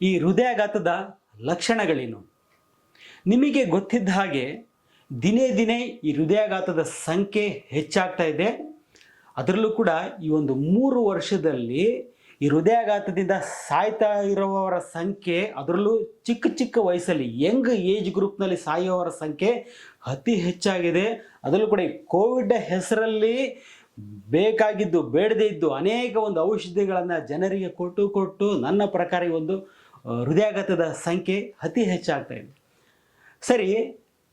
ಈ ಹೃದಯಾಘಾತದ ಲಕ್ಷಣಗಳೇನು? ನಿಮಗೆ ಗೊತ್ತಿದ್ದ ಹಾಗೆ ದಿನೇ ದಿನೇ ಈ ಹೃದಯಾಘಾತದ ಸಂಖ್ಯೆ ಹೆಚ್ಚಾಗ್ತಾ ಇದೆ. ಅದರಲ್ಲೂ ಕೂಡ ಈ ಒಂದು ಮೂರು ವರ್ಷದಲ್ಲಿ ಈ ಹೃದಯಾಘಾತದಿಂದ ಸಾಯ್ತಾ ಇರುವವರ ಸಂಖ್ಯೆ ಅದರಲ್ಲೂ ಚಿಕ್ಕ ಚಿಕ್ಕ ವಯಸ್ಸಲ್ಲಿ ಯಂಗ್ ಏಜ್ ಗ್ರೂಪ್ನಲ್ಲಿ ಸಾಯುವವರ ಸಂಖ್ಯೆ ಅತಿ ಹೆಚ್ಚಾಗಿದೆ. ಅದರಲ್ಲೂ ಕೂಡ ಈ ಕೋವಿಡ್ ಹೆಸರಲ್ಲಿ ಬೇಕಾಗಿದ್ದು, ಬೇಡದೇ ಇದ್ದು ಅನೇಕ ಒಂದು ಔಷಧಿಗಳನ್ನು ಜನರಿಗೆ ಕೊಟ್ಟು ಕೊಟ್ಟು ನನ್ನ ಪ್ರಕಾರ ಒಂದು ಹೃದಯಾಘಾತದ ಸಂಖ್ಯೆ ಅತಿ ಹೆಚ್ಚಾಗ್ತಾ ಇದೆ. ಸರಿ,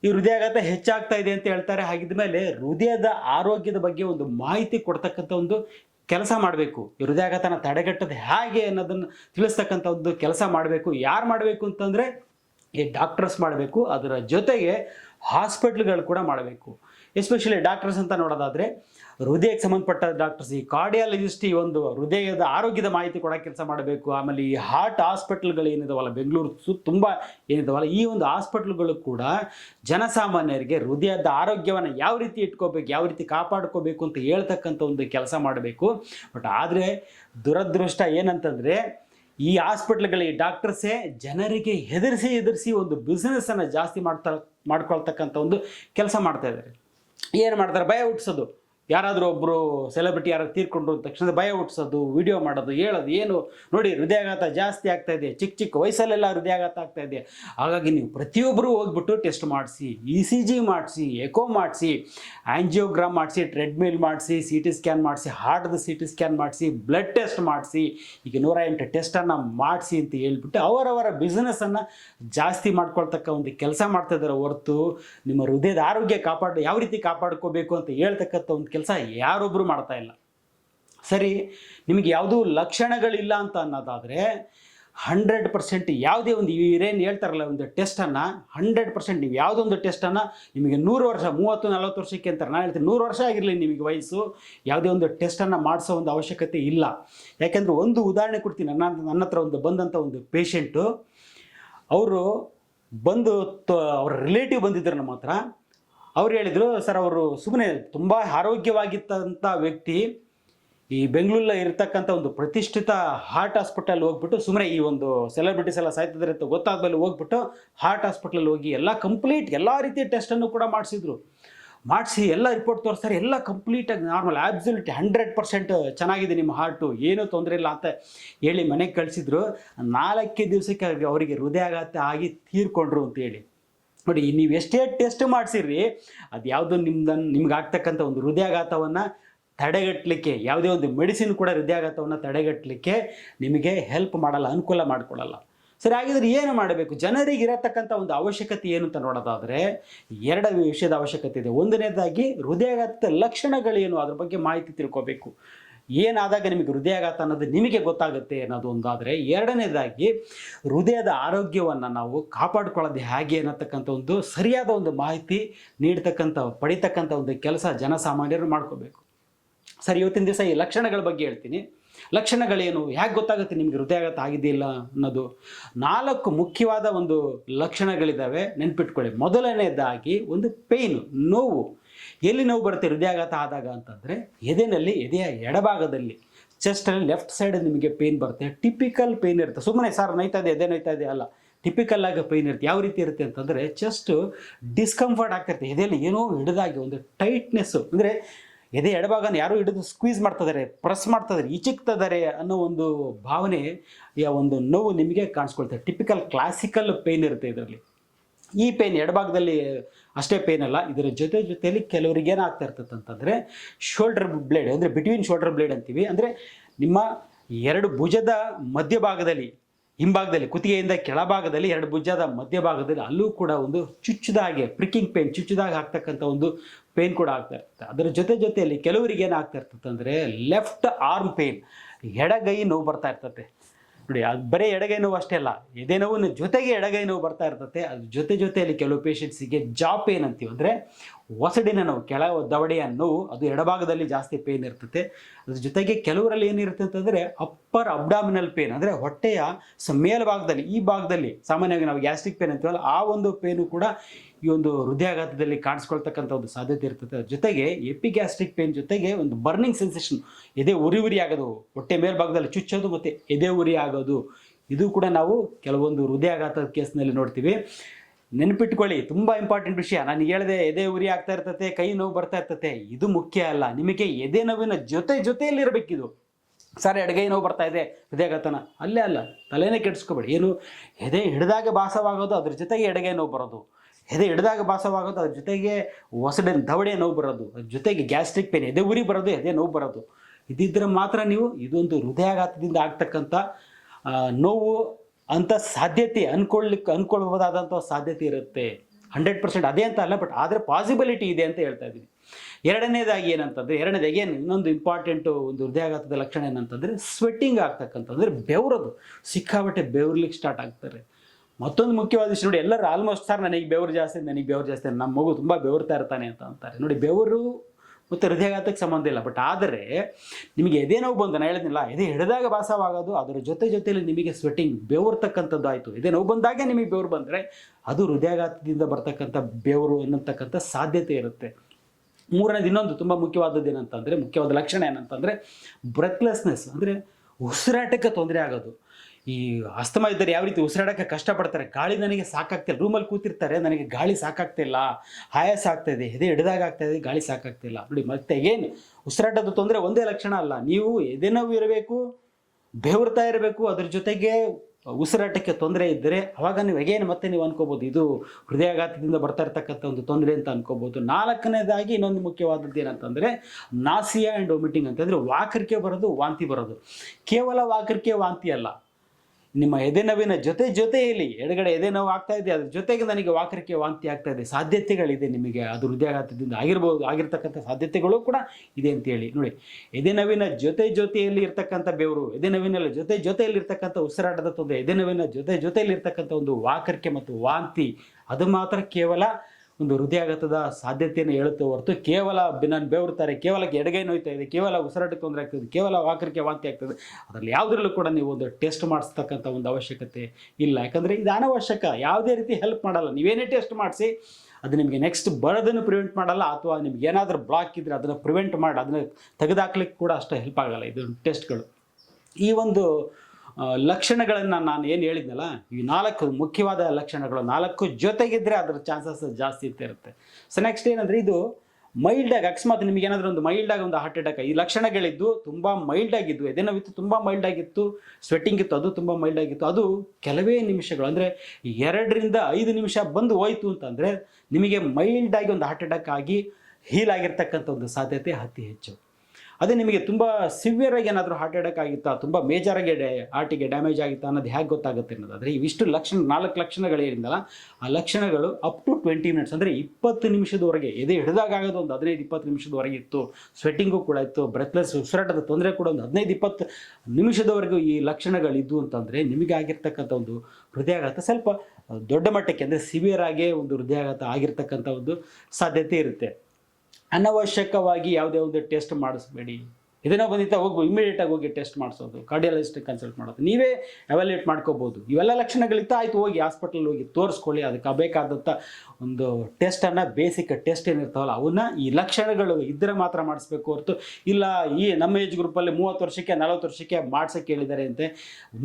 ಈ ಹೃದಯಾಘಾತ ಹೆಚ್ಚಾಗ್ತಾ ಇದೆ ಅಂತ ಹೇಳ್ತಾರೆ. ಹಾಗಿದ ಮೇಲೆ ಹೃದಯದ ಆರೋಗ್ಯದ ಬಗ್ಗೆ ಒಂದು ಮಾಹಿತಿ ಕೊಡ್ತಕ್ಕಂಥ ಒಂದು ಕೆಲಸ ಮಾಡಬೇಕು. ಈ ಹೃದಯಾಘಾತನ ತಡೆಗಟ್ಟದ ಹೇಗೆ ಅನ್ನೋದನ್ನು ತಿಳಿಸ್ತಕ್ಕಂಥ ಒಂದು ಕೆಲಸ ಮಾಡಬೇಕು. ಯಾರು ಮಾಡಬೇಕು ಅಂತಂದರೆ ಈ ಡಾಕ್ಟರ್ಸ್ ಮಾಡಬೇಕು. ಅದರ ಜೊತೆಗೆ ಹಾಸ್ಪಿಟ್ಲ್ಗಳು ಕೂಡ ಮಾಡಬೇಕು. ಎಸ್ಪೆಷಲಿ ಡಾಕ್ಟರ್ಸ್ ಅಂತ ನೋಡೋದಾದರೆ, ಹೃದಯಕ್ಕೆ ಸಂಬಂಧಪಟ್ಟ ಡಾಕ್ಟರ್ಸ್ ಈ ಕಾರ್ಡಿಯಾಲಜಿಸ್ಟ್ ಈ ಒಂದು ಹೃದಯದ ಆರೋಗ್ಯದ ಮಾಹಿತಿ ಕೊಡೋ ಕೆಲಸ ಮಾಡಬೇಕು. ಆಮೇಲೆ ಈ ಹಾರ್ಟ್ ಹಾಸ್ಪಿಟ್ಲ್ಗಳು ಏನಿದಾವಲ್ಲ, ಬೆಂಗಳೂರು ಸು ತುಂಬ ಏನಿದಾವಲ್ಲ, ಈ ಒಂದು ಹಾಸ್ಪಿಟ್ಲ್ಗಳು ಕೂಡ ಜನಸಾಮಾನ್ಯರಿಗೆ ಹೃದಯದ ಆರೋಗ್ಯವನ್ನು ಯಾವ ರೀತಿ ಇಟ್ಕೋಬೇಕು, ಯಾವ ರೀತಿ ಕಾಪಾಡ್ಕೋಬೇಕು ಅಂತ ಹೇಳ್ತಕ್ಕಂಥ ಒಂದು ಕೆಲಸ ಮಾಡಬೇಕು. ಬಟ್ ಆದರೆ ದುರದೃಷ್ಟ ಏನಂತಂದರೆ, ಈ ಹಾಸ್ಪಿಟ್ಲ್ಗಳ ಈ ಡಾಕ್ಟರ್ಸೇ ಜನರಿಗೆ ಹೆದರಿಸಿ ಎದುರಿಸಿ ಒಂದು ಬಿಸ್ನೆಸ್ಸನ್ನು ಜಾಸ್ತಿ ಮಾಡ್ತಾ, ಮಾಡ್ಕೊಳ್ತಕ್ಕಂಥ ಒಂದು ಕೆಲಸ ಮಾಡ್ತಾ ಇದ್ದಾರೆ. ಏನು ಮಾಡ್ತಾರೆ? ಭಯ ಹುಟ್ಟಿಸೋದು. ಯಾರಾದರೂ ಒಬ್ಬರು ಸೆಲೆಬ್ರಿಟಿ ಯಾರು ತೀರ್ಕೊಂಡ್ರು ತಕ್ಷಣ ಭಯ ಹುಟ್ಟಿಸೋದು ವಿಡಿಯೋ ಮಾಡೋದು, ಹೇಳೋದು, ಏನು ನೋಡಿ ಹೃದಯಾಘಾತ ಜಾಸ್ತಿ ಆಗ್ತಾ ಇದೆ, ಚಿಕ್ಕ ಚಿಕ್ಕ ವಯಸ್ಸಲ್ಲೆಲ್ಲ ಹೃದಯಾಘಾತ ಆಗ್ತಾ ಇದೆ. ಹಾಗಾಗಿ ನೀವು ಪ್ರತಿಯೊಬ್ಬರು ಹೋಗ್ಬಿಟ್ಟು ಟೆಸ್ಟ್ ಮಾಡಿಸಿ ಇ ಸಿ ಜಿ ಮಾಡಿಸಿ ಎಕೋ ಮಾಡಿಸಿ ಆ್ಯಂಜಿಯೋಗ್ರಾಮ್ ಮಾಡಿಸಿ ಟ್ರೆಡ್ಮಿಲ್ ಮಾಡಿಸಿ ಸಿ ಟಿ ಸ್ಕ್ಯಾನ್ ಮಾಡಿಸಿ ಹಾರ್ಟ್ದು ಸಿ ಟಿ ಸ್ಕ್ಯಾನ್ ಮಾಡಿಸಿ ಬ್ಲಡ್ ಟೆಸ್ಟ್ ಮಾಡಿಸಿ, ಈಗ ನೂರ ಎಂಟು ಟೆಸ್ಟನ್ನು ಮಾಡಿಸಿ ಅಂತ ಹೇಳ್ಬಿಟ್ಟು ಅವರವರ ಬಿಸ್ನೆಸ್ಸನ್ನು ಜಾಸ್ತಿ ಮಾಡ್ಕೊಳ್ತಕ್ಕ ಒಂದು ಕೆಲಸ ಮಾಡ್ತಾ ಇದ್ದಾರೆ ಹೊರತು ನಿಮ್ಮ ಹೃದಯದ ಆರೋಗ್ಯ ಕಾಪಾಡ, ಯಾವ ರೀತಿ ಕಾಪಾಡ್ಕೋಬೇಕು ಅಂತ ಹೇಳ್ತಕ್ಕಂಥ ಒಂದು ಕೆಲಸ ಯಾರೊಬ್ಬರು ಮಾಡ್ತಾ ಇಲ್ಲ. ಸರಿ, ನಿಮಗೆ ಯಾವುದೂ ಲಕ್ಷಣಗಳಿಲ್ಲ ಅಂತ ಅನ್ನೋದಾದರೆ ಹಂಡ್ರೆಡ್ ಪರ್ಸೆಂಟ್ ಯಾವುದೇ ಒಂದು ಇವ್ರೇನು ಹೇಳ್ತಾರಲ್ಲ, ಒಂದು ಟೆಸ್ಟನ್ನು ಹಂಡ್ರೆಡ್ ಪರ್ಸೆಂಟ್ ನೀವು ಯಾವುದೋ ಒಂದು ಟೆಸ್ಟನ್ನು ನಿಮಗೆ ನೂರು ವರ್ಷ, ಮೂವತ್ತು, ನಲವತ್ತು ವರ್ಷಕ್ಕೆ ಅಂತಾರೆ. ನಾನು ಹೇಳ್ತೀನಿ ನೂರು ವರ್ಷ ಆಗಿರಲಿ ನಿಮಗೆ ವಯಸ್ಸು, ಯಾವುದೇ ಒಂದು ಟೆಸ್ಟನ್ನು ಮಾಡಿಸೋ ಒಂದು ಅವಶ್ಯಕತೆ ಇಲ್ಲ. ಯಾಕೆಂದರೆ ಒಂದು ಉದಾಹರಣೆ ಕೊಡ್ತೀನಿ. ನನ್ನ ನನ್ನ ಹತ್ರ ಒಂದು ಬಂದಂಥ ಒಂದು ಪೇಷೆಂಟು, ಅವರು ಬಂದು ತ- ಅವ್ರ ರಿಲೇಟಿವ್ ಬಂದಿದ್ದರು ನಮ್ಮ ಹತ್ರ. ಅವ್ರು ಹೇಳಿದರು, ಸರ್, ಅವರು ಸುಮ್ಮನೆ ತುಂಬ ಆರೋಗ್ಯವಾಗಿದ್ದಂಥ ವ್ಯಕ್ತಿ ಈ ಬೆಂಗಳೂರಲ್ಲಿ ಇರತಕ್ಕಂಥ ಒಂದು ಪ್ರತಿಷ್ಠಿತ ಹಾರ್ಟ್ ಹಾಸ್ಪಿಟಲ್ ಹೋಗ್ಬಿಟ್ಟು ಸುಮ್ಮನೆ ಈ ಒಂದು ಸೆಲೆಬ್ರಿಟೀಸ್ ಎಲ್ಲ ಸಾಯ್ತಿದ್ದಾರೆ ಅಂತ ಗೊತ್ತಾದ್ಮೇಲೆ ಹೋಗ್ಬಿಟ್ಟು ಹಾರ್ಟ್ ಹಾಸ್ಪಿಟಲ್ ಹೋಗಿ ಎಲ್ಲ ಕಂಪ್ಲೀಟ್ ಎಲ್ಲ ರೀತಿಯ ಟೆಸ್ಟನ್ನು ಕೂಡ ಮಾಡಿಸಿದ್ರು. ಮಾಡಿಸಿ ಎಲ್ಲ ರಿಪೋರ್ಟ್ ತೋರಿಸ್ತಾರೆ, ಎಲ್ಲ ಕಂಪ್ಲೀಟಾಗಿ ನಾರ್ಮಲ್ ಆಬ್ಸಲ್ಯೂಟ್ ಹಂಡ್ರೆಡ್ ಪರ್ಸೆಂಟ್ ಚೆನ್ನಾಗಿದೆ ನಿಮ್ಮ ಹಾರ್ಟು, ಏನೂ ತೊಂದರೆ ಇಲ್ಲ ಅಂತ ಹೇಳಿ ಮನೆಗೆ ಕಳಿಸಿದ್ರು. ನಾಲ್ಕೇ ದಿವಸಕ್ಕೆ ಅವ್ರಿಗೆ- ಅವರಿಗೆ ಹೃದಯಾಘಾತ ಆಗಿ ತೀರ್ಕೊಂಡ್ರು ಅಂತ ಹೇಳಿ. ನೋಡಿ, ನೀವು ಎಷ್ಟೇ ಟೆಸ್ಟ್ ಮಾಡಿಸಿರಿ ಅದು ಯಾವುದೋ ನಿಮ್ದನ್ನು ನಿಮ್ಗೆ ಆಗ್ತಕ್ಕಂಥ ಒಂದು ಹೃದಯಾಘಾತವನ್ನು ತಡೆಗಟ್ಟಲಿಕ್ಕೆ ಯಾವುದೇ ಒಂದು ಮೆಡಿಸಿನ್ ಕೂಡ ಹೃದಯಾಘಾತವನ್ನು ತಡೆಗಟ್ಟಲಿಕ್ಕೆ ನಿಮಗೆ ಹೆಲ್ಪ್ ಮಾಡಲ್ಲ, ಅನುಕೂಲ ಮಾಡಿಕೊಡಲ್ಲ ಸರಿ, ಹಾಗಿದ್ರೆ ಏನು ಮಾಡಬೇಕು? ಜನರಿಗೆ ಇರತಕ್ಕಂಥ ಒಂದು ಅವಶ್ಯಕತೆ ಏನು ಅಂತ ನೋಡೋದಾದರೆ ಎರಡು ವಿಷಯದ ಅವಶ್ಯಕತೆ ಇದೆ. ಒಂದನೇದಾಗಿ, ಹೃದಯಾಘಾತದ ಲಕ್ಷಣಗಳೇನು? ಅದ್ರ ಬಗ್ಗೆ ಮಾಹಿತಿ ತಿಳ್ಕೋಬೇಕು. ಏನಾದಾಗ ನಿಮಗೆ ಹೃದಯಾಘಾತ ಅನ್ನೋದು ನಿಮಗೆ ಗೊತ್ತಾಗುತ್ತೆ ಅನ್ನೋದು ಒಂದಾದರೆ ಎರಡನೇದಾಗಿ ಹೃದಯದ ಆರೋಗ್ಯವನ್ನು ನಾವು ಕಾಪಾಡಿಕೊಳ್ಳೋದು ಹೇಗೆ ಅನ್ನತಕ್ಕಂಥ ಒಂದು ಸರಿಯಾದ ಒಂದು ಮಾಹಿತಿ ನೀಡ್ತಕ್ಕಂಥ, ಪಡಿತಕ್ಕಂಥ ಒಂದು ಕೆಲಸ ಜನಸಾಮಾನ್ಯರು ಮಾಡ್ಕೋಬೇಕು. ಸರಿ, ಇವತ್ತಿನ ದಿವಸ ಈ ಲಕ್ಷಣಗಳ ಬಗ್ಗೆ ಹೇಳ್ತೀನಿ. ಲಕ್ಷಣಗಳೇನು? ಹೇಗೆ ಗೊತ್ತಾಗುತ್ತೆ ನಿಮಗೆ ಹೃದಯಾಘಾತ ಆಗಿದೆಯಿಲ್ಲ ಅನ್ನೋದು? ನಾಲ್ಕು ಮುಖ್ಯವಾದ ಒಂದು ಲಕ್ಷಣಗಳಿದ್ದಾವೆ ನೆನ್ಪಿಟ್ಕೊಳ್ಳಿ. ಮೊದಲನೇದಾಗಿ ಒಂದು ಪೇಯ್ನು, ನೋವು. ಎಲ್ಲಿ ನೋವು ಬರುತ್ತೆ, ಹೃದಯಾಘಾತ ಆದಾಗ ಅಂತಂದರೆ ಎದೆನಲ್ಲಿ, ಎದೆಯ ಎಡಭಾಗದಲ್ಲಿ ಚೆಸ್ಟಲ್ಲಿ ಲೆಫ್ಟ್ ಸೈಡ್ ನಿಮಗೆ ಪೇಯ್ನ್ ಬರುತ್ತೆ. ಟಿಪಿಕಲ್ ಪೇಯ್ನ್ ಇರುತ್ತೆ. ಸುಮ್ಮನೆ ಸರ್ ನೋಯ್ತಾ ಇದೆ ಎದೆ ನೋಯ್ತಾ ಇದೆ ಅಲ್ಲ. ಟಿಪಿಕಲ್ ಆಗಿ ಪೇಯ್ನ್ ಇರುತ್ತೆ. ಯಾವ ರೀತಿ ಇರುತ್ತೆ ಅಂತಂದರೆ ಚೆಸ್ಟ್ ಡಿಸ್ಕಂಫರ್ಟ್ ಆಗ್ತಿರುತ್ತೆ. ಎದೆಯಲ್ಲಿ ಏನೋ ಹಿಡಿದಾಗಿ ಒಂದು ಟೈಟ್ನೆಸ್ಸು ಅಂದರೆ ಎದೆ ಎಡಭಾಗನ ಯಾರೋ ಹಿಡಿದು ಸ್ಕ್ವೀಸ್ ಮಾಡ್ತಿದ್ದಾರೆ ಪ್ರೆಸ್ ಮಾಡ್ತಿದ್ದಾರೆ, ಈಚಿಕ್ತಿದ್ದಾರೆ ಅನ್ನೋ ಒಂದು ಭಾವನೆ, ಯಾ ಒಂದು ನೋವು ನಿಮಗೆ ಕಾಣಿಸ್ಕೊಳ್ತದೆ. ಟಿಪಿಕಲ್ ಕ್ಲಾಸಿಕಲ್ ಪೇಯ್ನ್ ಇರುತ್ತೆ ಇದರಲ್ಲಿ. ಈ ಪೇನ್ ಎಡಭಾಗದಲ್ಲಿ ಅಷ್ಟೇ ಪೇನ್ ಅಲ್ಲ. ಇದರ ಜೊತೆ ಜೊತೆಯಲ್ಲಿ ಕೆಲವರಿಗೆ ಏನಾಗ್ತಾ ಇರ್ತದೆ ಅಂತಂದರೆ ಶೋಲ್ಡರ್ ಬ್ಲೇಡ್ ಅಂದರೆ ಬಿಟ್ವೀನ್ ಶೋಲ್ಡರ್ ಬ್ಲೇಡ್ ಅಂತೀವಿ. ಅಂದರೆ ನಿಮ್ಮ ಎರಡು ಭುಜದ ಮಧ್ಯಭಾಗದಲ್ಲಿ, ಹಿಂಭಾಗದಲ್ಲಿ, ಕುತ್ತಿಗೆಯಿಂದ ಕೆಳಭಾಗದಲ್ಲಿ ಎರಡು ಭುಜದ ಮಧ್ಯಭಾಗದಲ್ಲಿ ಅಲ್ಲೂ ಕೂಡ ಒಂದು ಚುಚ್ಚದಾಗೆ ಪ್ರಿಕಿಂಗ್ ಪೇನ್ ಚುಚ್ಚದಾಗ ಆಗ್ತಕ್ಕಂಥ ಒಂದು ಪೇನ್ ಕೂಡ ಆಗ್ತಾ ಇರ್ತದೆ ಅದರ ಜೊತೆ ಜೊತೆಯಲ್ಲಿ ಕೆಲವರಿಗೆ ಏನಾಗ್ತಾ ಇರ್ತದೆ ಅಂದರೆ ಲೆಫ್ಟ್ ಆರ್ಮ್ ಪೇನ್ ಎಡಗೈ ನೋವು ಬರ್ತಾ ಇರ್ತದೆ. ನೋಡಿ ಅದು ಬರೀ ಎಡಗೈ ನೋವು ಅಷ್ಟೇ ಅಲ್ಲ, ಎದೆ ನೋವಿನ ಜೊತೆಗೆ ಎಡಗೈ ನೋವು ಬರ್ತಾ ಇರ್ತದೆ ಅದ್ರ ಜೊತೆ ಜೊತೆಯಲ್ಲಿ ಕೆಲವು ಪೇಷಂಟ್ಸಿಗೆ ಜಾಪ್ ಏನಂತೀವಿ ಅಂದರೆ ಒಸಡಿನ ನೋವು ಕೆಳ ದವಡೆಯ ನೋವು, ಅದು ಎಡಭಾಗದಲ್ಲಿ ಜಾಸ್ತಿ ಪೇನ್ ಇರ್ತದೆ ಅದ್ರ ಜೊತೆಗೆ ಕೆಲವರಲ್ಲಿ ಏನಿರುತ್ತೆ ಅಂತಂದರೆ ಅಪ್ಪರ್ ಅಬ್ಡಾಮಿನಲ್ ಪೇನ್ ಅಂದರೆ ಹೊಟ್ಟೆಯ ಮೇಲ್ಭಾಗದಲ್ಲಿ ಈ ಭಾಗದಲ್ಲಿ ಸಾಮಾನ್ಯವಾಗಿ ನಾವು ಗ್ಯಾಸ್ಟ್ರಿಕ್ ಪೇನ್ ಅಂತೀವಲ್ಲ, ಆ ಒಂದು ಪೇನು ಕೂಡ ಈ ಒಂದು ಹೃದಯಾಘಾತದಲ್ಲಿ ಕಾಣಿಸ್ಕೊಳ್ತಕ್ಕಂಥ ಒಂದು ಸಾಧ್ಯತೆ ಇರ್ತದೆ ಅದ್ರ ಜೊತೆಗೆ ಎಪಿಗ್ಯಾಸ್ಟ್ರಿಕ್ ಪೇನ್ ಜೊತೆಗೆ ಒಂದು ಬರ್ನಿಂಗ್ ಸೆನ್ಸೇಷನ್ ಎದೆ ಉರಿ ಉರಿ ಆಗೋದು, ಹೊಟ್ಟೆ ಮೇಲ್ಭಾಗದಲ್ಲಿ ಚುಚ್ಚೋದು ಮತ್ತು ಎದೆ ಉರಿ ಆಗೋದು. ಇದು ಕೂಡ ನಾವು ಕೆಲವೊಂದು ಹೃದಯಾಘಾತದ ಕೇಸ್ನಲ್ಲಿ ನೋಡ್ತೀವಿ. ನೆನಪಿಟ್ಕೊಳ್ಳಿ, ತುಂಬ ಇಂಪಾರ್ಟೆಂಟ್ ವಿಷಯ. ನಾನು ಹೇಳಿದೆ, ಎದೆ ಉರಿ ಆಗ್ತಾ ಇರ್ತತೆ, ಕೈ ನೋವು ಬರ್ತಾ ಇರ್ತತೆ, ಇದು ಮುಖ್ಯ ಅಲ್ಲ. ನಿಮಗೆ ಎದೆ ನೋವಿನ ಜೊತೆ ಜೊತೆಯಲ್ಲಿ ಇರಬೇಕಿದು. ಸರ್ ಎಡಗೈ ನೋವು ಬರ್ತಾ ಇದೆ, ಹೃದಯಾಘಾತನ. ಅಲ್ಲೇ ಅಲ್ಲ, ತಲೆನೇ ಕೆಡಿಸ್ಕೋಬೇಡಿ. ಏನು? ಎದೆ ಹಿಡಿದಾಗ ಭಾಸವಾಗೋದು, ಅದ್ರ ಜೊತೆಗೆ ಎಡಗೈ ನೋವು ಬರೋದು. ಎದೆ ಹಿಡಿದಾಗ ಭಾಸವಾಗೋದು, ಅದ್ರ ಜೊತೆಗೆ ಹೊಸಡೆ ದವಡೆ ನೋವು ಬರೋದು. ಅದ್ರ ಜೊತೆಗೆ ಗ್ಯಾಸ್ಟ್ರಿಕ್ ಪೇನ್ ಎದೆ ಉರಿ ಬರೋದು, ಎದೆ ನೋವು ಬರೋದು. ಇದಿದ್ರೆ ಮಾತ್ರ ನೀವು ಇದೊಂದು ಹೃದಯಾಘಾತದಿಂದ ಆಗ್ತಕ್ಕಂಥ ನೋವು ಅಂತ ಸಾಧ್ಯತೆ ಅನ್ಕೊಳ್ಳಿಕ್ಕೆ ಅನ್ಕೊಳ್ಬಹುದಾದಂಥ ಸಾಧ್ಯತೆ ಇರುತ್ತೆ. ಹಂಡ್ರೆಡ್ ಪರ್ಸೆಂಟ್ ಅದೇ ಅಂತ ಅಲ್ಲ, ಬಟ್ ಆದರೆ ಪಾಸಿಬಿಲಿಟಿ ಇದೆ ಅಂತ ಹೇಳ್ತಾ ಇದ್ದೀನಿ. ಎರಡನೇದಾಗಿ ಏನಂತಂದ್ರೆ, ಎರಡನೇದಾಗಿ ಏನು ಇನ್ನೊಂದು ಇಂಪಾರ್ಟೆಂಟು ಒಂದು ಹೃದಯಾಘಾತದ ಲಕ್ಷಣ ಏನಂತಂದ್ರೆ ಸ್ವೆಟ್ಟಿಂಗ್ ಆಗ್ತಕ್ಕಂಥ ಅಂದರೆ ಬೆವರೋದು. ಸಿಕ್ಕಾಬಟ್ಟೆ ಬೆವರ್ಲಿಕ್ಕೆ ಸ್ಟಾರ್ಟ್ ಆಗ್ತಾರೆ. ಮತ್ತೊಂದು ಮುಖ್ಯವಾದ ವಿಷಯ ನೋಡಿ, ಎಲ್ಲರೂ ಆಲ್ಮೋಸ್ಟ್ ಸರ್ ನನಗೆ ಬೆವರು ಜಾಸ್ತಿ, ನನಗೆ ಬೆವರು ಜಾಸ್ತಿ ನಮ್ಮ ಮಗು ತುಂಬ ಬೆವರ್ತಾ ಇರ್ತಾನೆ ಅಂತ ಅಂತಾರೆ. ನೋಡಿ, ಬೆವರು ಮತ್ತು ಹೃದಯಾಘಾತಕ್ಕೆ ಸಂಬಂಧ ಇಲ್ಲ. ಬಟ್ ಆದರೆ ನಿಮಗೆ ಎದೆ ನೋವು ಬಂದ, ನಾನು ಹೇಳಿದ್ನಿಲ್ಲ, ಎದೆ ಹಿಡಿದಾಗ ಭಾಸವಾಗೋದು, ಅದರ ಜೊತೆ ಜೊತೆಯಲ್ಲಿ ನಿಮಗೆ ಸ್ವೆಟ್ಟಿಂಗ್ ಬೆವರ್ತಕ್ಕಂಥದ್ದು ಆಯಿತು. ಎದೆ ನೋವು ಬಂದಾಗೆ ನಿಮಗೆ ಬೆವರು ಬಂದರೆ ಅದು ಹೃದಯಾಘಾತದಿಂದ ಬರ್ತಕ್ಕಂಥ ಬೆವರು ಎನ್ನತಕ್ಕಂಥ ಸಾಧ್ಯತೆ ಇರುತ್ತೆ. ಮೂರನೇದು, ಇನ್ನೊಂದು ತುಂಬ ಮುಖ್ಯವಾದದ್ದು ಏನಂತಂದರೆ, ಮುಖ್ಯವಾದ ಲಕ್ಷಣ ಏನಂತಂದರೆ ಬ್ರೆತ್ಲೆಸ್ನೆಸ್ ಅಂದರೆ ಉಸಿರಾಟಕ್ಕೆ ತೊಂದರೆ ಆಗೋದು. ಈ ಅಸ್ತಮ ಇದ್ದರೆ ಯಾವ ರೀತಿ ಉಸಿರಾಡಕ್ಕೆ ಕಷ್ಟಪಡ್ತಾರೆ? ಗಾಳಿ ನನಗೆ ಸಾಕಾಗ್ತಿಲ್ಲ. ರೂಮಲ್ಲಿ ಕೂತಿರ್ತಾರೆ. ನನಗೆ ಗಾಳಿ ಸಾಕಾಗ್ತಿಲ್ಲ. ಆಯಾಸ ಆಗ್ತಾ ಇದೆ ಎದೆ ಹಿಡಿದಾಗ ಆಗ್ತಾಯಿದೆ ಗಾಳಿ ಸಾಕಾಗ್ತಿಲ್ಲ. ನೋಡಿ, ಮತ್ತೆ ಏನು? ಉಸಿರಾಟದ ತೊಂದರೆ ಒಂದೇ ಲಕ್ಷಣ ಅಲ್ಲ. ನೀವು ಎದೆ ನೋವು ಇರಬೇಕು, ಬೆವರ್ತಾ ಇರಬೇಕು. ಅದ್ರ ಜೊತೆಗೆ ಉಸಿರಾಟಕ್ಕೆ ತೊಂದರೆ ಇದ್ದರೆ ಅವಾಗ ನೀವು ಅಗೇನ್ ಮತ್ತೆ ನೀವು ಅನ್ಕೋಬೋದು? ಇದು ಹೃದಯಾಘಾತದಿಂದ ಬರ್ತಾ ಇರ್ತಕ್ಕಂಥ ಒಂದು ತೊಂದರೆ ಅಂತ ಅನ್ಕೋಬೋದು. ನಾಲ್ಕನೇದಾಗಿ ಇನ್ನೊಂದು ಮುಖ್ಯವಾದದ್ದು ಏನಂತಂದರೆ, ನಾಸಿಯಾ ಆ್ಯಂಡ್ ವಾಮಿಟಿಂಗ್ ಅಂತಂದರೆ ವಾಕರಿಕೆ ಬರೋದು, ವಾಂತಿ ಬರೋದು. ಕೇವಲ ವಾಕರಿಕೆ ವಾಂತಿ ಅಲ್ಲ. ನಿಮ್ಮ ಎದೆ ನೋವಿನ ಜೊತೆ ಜೊತೆಯಲ್ಲಿ ಎಡಗಡೆ ಎದೆ ನೋವು ಆಗ್ತಾ ಇದೆ, ಅದ್ರ ಜೊತೆಗೆ ನನಗೆ ವಾಕರಿಕೆ ವಾಂತಿ ಆಗ್ತಾ ಇದೆ, ಸಾಧ್ಯತೆಗಳಿದೆ ನಿಮಗೆ, ಅದು ಹೃದಯಾಘಾತದಿಂದ ಆಗಿರ್ಬೋದು, ಆಗಿರ್ತಕ್ಕಂಥ ಸಾಧ್ಯತೆಗಳು ಕೂಡ ಇದೆ ಅಂತೇಳಿ ನೋಡಿ ಎದೆ ನೋವಿನ ಜೊತೆ ಜೊತೆಯಲ್ಲಿ ಇರ್ತಕ್ಕಂಥ ಬೆವರು ಎದೆ ನೋವಿನ ಜೊತೆ ಜೊತೆಯಲ್ಲಿ ಇರ್ತಕ್ಕಂಥ ಉಸಿರಾಟದ ತೊಂದರೆ ಎದೆ ನೋವಿನ ಜೊತೆ ಜೊತೆಯಲ್ಲಿ ಇರ್ತಕ್ಕಂಥ ಒಂದು ವಾಕರಿಕೆ ಮತ್ತು ವಾಂತಿ, ಅದು ಮಾತ್ರ ಕೇವಲ ಒಂದು ಹೃದಯಾಘಾತದ ಸಾಧ್ಯತೆಯನ್ನು ಹೇಳುತ್ತೆ ಹೊರತು ಕೇವಲ ನಾನು ಬೆವರ್ತಾರೆ ಕೇವಲ ಎಡಗೈ ನೋಯ್ತಾ ಇದೆ. ಕೇವಲ ಉಸಿರಾಟಕ್ಕೆ ತೊಂದರೆ ಆಗ್ತದೆ ಕೇವಲ ವಾಕರಿಕೆ ವಾಂತಿ ಆಗ್ತದೆ ಅದರಲ್ಲಿ ಯಾವುದರಲ್ಲೂ ಕೂಡ ನೀವು ಒಂದು ಟೆಸ್ಟ್ ಮಾಡಿಸ್ತಕ್ಕಂಥ ಒಂದು ಅವಶ್ಯಕತೆ ಇಲ್ಲ. ಯಾಕಂದರೆ ಇದು ಅನವಶ್ಯಕ. ಯಾವುದೇ ರೀತಿ ಹೆಲ್ಪ್ ಮಾಡಲ್ಲ. ನೀವೇನೇ ಟೆಸ್ಟ್ ಮಾಡಿಸಿ, ಅದು ನಿಮಗೆ ನೆಕ್ಸ್ಟ್ ಬರೋದನ್ನು ಪ್ರಿವೆಂಟ್ ಮಾಡಲ್ಲ, ಅಥವಾ ನಿಮ್ಗೆ ಏನಾದರೂ ಬ್ಲಾಕ್ ಇದ್ದರೆ ಅದನ್ನು ಪ್ರಿವೆಂಟ್ ಮಾಡಿ, ಅದನ್ನು ತೆಗೆದಾಕ್ಲಿಕ್ಕೆ ಕೂಡ ಅಷ್ಟು ಹೆಲ್ಪ್ ಆಗಲ್ಲ. ಇದು ಟೆಸ್ಟ್ಗಳು. ಈ ಒಂದು ಲಕ್ಷಣಗಳನ್ನು ನಾನು ಏನು ಹೇಳಿದ್ನಲ್ಲ, ಈ ನಾಲ್ಕು ಮುಖ್ಯವಾದ ಲಕ್ಷಣಗಳು, ನಾಲ್ಕು ಜೊತೆಗಿದ್ದರೆ ಅದರ ಚಾನ್ಸಸ್ ಜಾಸ್ತಿ ಇರ್ತಾ ಇರುತ್ತೆ ಸೊ ನೆಕ್ಸ್ಟ್ ಏನಂದರೆ ಇದು ಮೈಲ್ಡಾಗಿ ಅಕಸ್ಮಾತ್ ನಿಮಗೆ ಒಂದು ಮೈಲ್ಡಾಗಿ ಒಂದು ಹಾರ್ಟ್ ಅಟ್ಯಾಕ್ ಈ ಲಕ್ಷಣಗಳಿದ್ದು ತುಂಬ ಮೈಲ್ಡ್ ಆಗಿದ್ದು, ಎದೆ ನೋವಿತ್ತು ತುಂಬ ಮೈಲ್ಡ್ ಆಗಿತ್ತು ಸ್ವೆಟ್ಟಿಂಗ್ ಇತ್ತು, ಅದು ತುಂಬ ಮೈಲ್ಡ್ ಆಗಿತ್ತು, ಅದು ಕೆಲವೇ ನಿಮಿಷಗಳು, ಅಂದರೆ ಎರಡರಿಂದ ಐದು ನಿಮಿಷ ಬಂದು ಹೋಯ್ತು ಅಂತಂದರೆ ನಿಮಗೆ ಮೈಲ್ಡಾಗಿ ಒಂದು ಹಾರ್ಟ್ ಅಟ್ಯಾಕ್ ಆಗಿ ಹೀಲ್ ಆಗಿರ್ತಕ್ಕಂಥ ಒಂದು ಸಾಧ್ಯತೆ ಅತಿ ಹೆಚ್ಚು. ಅದೇ ನಿಮಗೆ ತುಂಬ ಸಿವಿಯರ್ ಆಗಿ ಏನಾದರೂ ಹಾರ್ಟ್ ಅಟ್ಯಾಕ್ ಆಗಿತ್ತಾ, ತುಂಬ ಮೇಜರಾಗಿ ಡೇ ಹಾರ್ಟಿಗೆ ಡ್ಯಾಮೇಜ್ ಆಗಿತ್ತಾ ಅನ್ನೋದು ಹೇಗೆ ಗೊತ್ತಾಗುತ್ತೆ ಅನ್ನೋದಾದರೆ ಇವಿಷ್ಟು ಲಕ್ಷಣ, ನಾಲ್ಕು ಲಕ್ಷಣಗಳೇನಿಂದಲ್ಲ ಆ ಲಕ್ಷಣಗಳು ಅಪ್ ಟು ಟ್ವೆಂಟಿ ಮಿನಿಟ್ಸ್ ಅಂದರೆ ಇಪ್ಪತ್ತು ನಿಮಿಷದವರೆಗೆ. ಎದೆ ಹಿಡಿದಾಗ ಆಗೋದು ಒಂದು ಹದಿನೈದು, ಇಪ್ಪತ್ತು ನಿಮಿಷದವರೆಗೆ ಇತ್ತು. ಸ್ವೆಟ್ಟಿಂಗು ಕೂಡ ಇತ್ತು ಬ್ರೆತ್ಲೆಸ್ ಉಸಿರಾಟದ ತೊಂದರೆ ಕೂಡ ಒಂದು ಹದಿನೈದು, ಇಪ್ಪತ್ತು ನಿಮಿಷದವರೆಗೂ ಈ ಲಕ್ಷಣಗಳಿದ್ದು ಅಂತಂದರೆ ನಿಮಗೆ ಆಗಿರ್ತಕ್ಕಂಥ ಒಂದು ಹೃದಯಾಘಾತ ಸ್ವಲ್ಪ ದೊಡ್ಡ ಮಟ್ಟಕ್ಕೆ ಅಂದರೆ ಸಿವಿಯರ್ ಆಗೇ ಒಂದು ಹೃದಯಾಘಾತ ಆಗಿರ್ತಕ್ಕಂಥ ಒಂದು ಸಾಧ್ಯತೆ ಇರುತ್ತೆ. ಅನವಶ್ಯಕವಾಗಿ ಯಾವುದೇ ಒಂದು ಟೆಸ್ಟ್ ಮಾಡಿಸ್ಬೇಡಿ. ಇದನ್ನ ಬಂದಿತ್ತ ಹೋಗಿ ಇಮಿಡಿಯೇಟಾಗಿ ಹೋಗಿ ಟೆಸ್ಟ್ ಮಾಡಿಸೋದು ಕಾರ್ಡಿಯಾಲಜಿಸ್ಟ್ ಕನ್ಸಲ್ಟ್ ಮಾಡೋದು. ನೀವೇ ಎವಾಲ್ಯೂಯೇಟ್ ಮಾಡ್ಕೋಬೋದು. ಇವೆಲ್ಲ ಲಕ್ಷಣಗಳಿತ್ತ ಆಯ್ತು, ಹೋಗಿ ಹಾಸ್ಪಿಟಲ್ ಹೋಗಿ ತೋರಿಸ್ಕೊಳ್ಳಿ. ಅದಕ್ಕೆ ಬೇಕಾದಂಥ ಒಂದು ಟೆಸ್ಟನ್ನು ಬೇಸಿಕ್ ಟೆಸ್ಟ್ ಏನಿರ್ತಾವಲ್ಲ, ಅವನ್ನ ಈ ಲಕ್ಷಣಗಳು ಇದ್ದರೆ ಮಾತ್ರ ಮಾಡಿಸ್ಬೇಕು ಹೊರತು, ಇಲ್ಲ ಈ ನಮ್ಮ ಏಜ್ ಗ್ರೂಪಲ್ಲಿ ಮೂವತ್ತು ವರ್ಷಕ್ಕೆ, ನಲವತ್ತು ವರ್ಷಕ್ಕೆ ಮಾಡ್ಸೋಕ್ಕೆ ಹೇಳಿದ್ದಾರೆ ಅಂತೆ,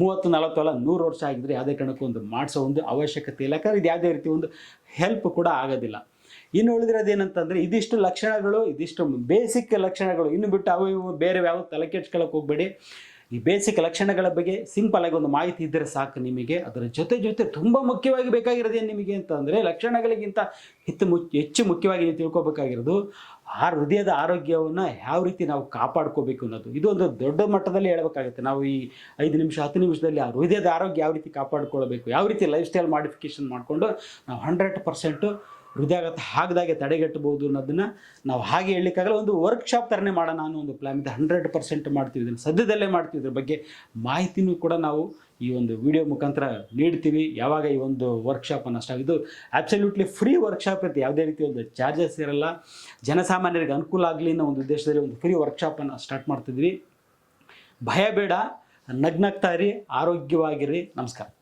ಮೂವತ್ತು, ನಲವತ್ತು ಅಲ್ಲ, ನೂರು ವರ್ಷ ಆಗಿದ್ರೆ ಯಾವುದೇ ಕಾರಣಕ್ಕೂ ಒಂದು ಮಾಡಿಸೋ ಒಂದು ಅವಶ್ಯಕತೆ ಇಲ್ಲ. ಯಾಕಂದ್ರೆ ಇದು ಯಾವುದೇ ರೀತಿ ಒಂದು ಹೆಲ್ಪ್ ಕೂಡ ಆಗೋದಿಲ್ಲ. ಇನ್ನು ಉಳಿದಿರೋದು ಏನಂತಂದರೆ ಇದಿಷ್ಟು ಲಕ್ಷಣಗಳು, ಇದಿಷ್ಟು ಬೇಸಿಕ್ ಲಕ್ಷಣಗಳು. ಇನ್ನು ಬಿಟ್ಟು ಅವು ಇವು ಬೇರೆ ಯಾವ ತಲೆ ಕೆಡ್ಸ್ಕೊಳಕ್ಕೆ ಹೋಗಬೇಡಿ. ಈ ಬೇಸಿಕ್ ಲಕ್ಷಣಗಳ ಬಗ್ಗೆ ಸಿಂಪಲ್ ಆಗಿ ಒಂದು ಮಾಹಿತಿ ಇದ್ದರೆ ಸಾಕು ನಿಮಗೆ. ಅದರ ಜೊತೆ ಜೊತೆ ತುಂಬ ಮುಖ್ಯವಾಗಿ ಬೇಕಾಗಿರೋದೇನು ನಿಮಗೆ ಅಂತಂದರೆ ಲಕ್ಷಣಗಳಿಗಿಂತ ಹೆಚ್ಚು ಮುಖ್ಯ ಹೆಚ್ಚು ಮುಖ್ಯವಾಗಿ ನೀವು ತಿಳ್ಕೊಬೇಕಾಗಿರೋದು ಆ ಹೃದಯದ ಆರೋಗ್ಯವನ್ನು ಯಾವ ರೀತಿ ನಾವು ಕಾಪಾಡ್ಕೋಬೇಕು ಅನ್ನೋದು. ಇದು ಒಂದು ದೊಡ್ಡ ಮಟ್ಟದಲ್ಲಿ ಹೇಳಬೇಕಾಗುತ್ತೆ. ನಾವು ಈ ಐದು ನಿಮಿಷ, ಹತ್ತು ನಿಮಿಷದಲ್ಲಿ ಆ ಹೃದಯದ ಆರೋಗ್ಯ ಯಾವ ರೀತಿ ಕಾಪಾಡ್ಕೊಳ್ಬೇಕು, ಯಾವ ರೀತಿ ಲೈಫ್ ಸ್ಟೈಲ್ ಮಾಡಿಫಿಕೇಷನ್ ಮಾಡಿಕೊಂಡು ನಾವು ಹಂಡ್ರೆಡ್ ಪರ್ಸೆಂಟು ಹೃದಯಾಘಾತ ಆಗದಾಗೆ ತಡೆಗಟ್ಟಬಹುದು ಅನ್ನೋದನ್ನ ನಾವು ಹಾಗೆ ಹೇಳಲಿಕ್ಕಾಗಲ್ಲ. ಒಂದು ವರ್ಕ್ಶಾಪ್ ಥರನೇ ಮಾಡೋಣ ಅನ್ನೋ ಒಂದು ಪ್ಲ್ಯಾನ್ ಇದೆ. ಹಂಡ್ರೆಡ್ ಪರ್ಸೆಂಟ್ ಮಾಡ್ತೀವಿ ಇದನ್ನು. ಸದ್ಯದಲ್ಲೇ ಮಾಡ್ತೀವಿ ಇದ್ರ ಬಗ್ಗೆ ಮಾಹಿತಿನೂ ಕೂಡ ನಾವು ಈ ಒಂದು ವಿಡಿಯೋ ಮುಖಾಂತರ ನೀಡ್ತೀವಿ. ಯಾವಾಗ ಈ ಒಂದು ವರ್ಕ್ಶಾಪನ್ನು ಸ್ಟಾರ್ಟ್ ಇದು ಆಬ್ಸಲ್ಯೂಟ್ಲಿ ಫ್ರೀ ವರ್ಕ್ಶಾಪ್ ಇರುತ್ತೆ ಯಾವುದೇ ರೀತಿ ಒಂದು ಚಾರ್ಜಸ್ ಇರಲ್ಲ. ಜನಸಾಮಾನ್ಯರಿಗೆ ಅನುಕೂಲ ಆಗಲಿ ಅನ್ನೋ ಒಂದು ಉದ್ದೇಶದಲ್ಲಿ ಒಂದು ಫ್ರೀ ವರ್ಕ್ಶಾಪನ್ನು ಸ್ಟಾರ್ಟ್ ಮಾಡ್ತಿದ್ವಿ. ಭಯ ಬೇಡ. ನಗ್ನಗ್ತಾ ಇರಿ. ಆರೋಗ್ಯವಾಗಿರಿ. ನಮಸ್ಕಾರ.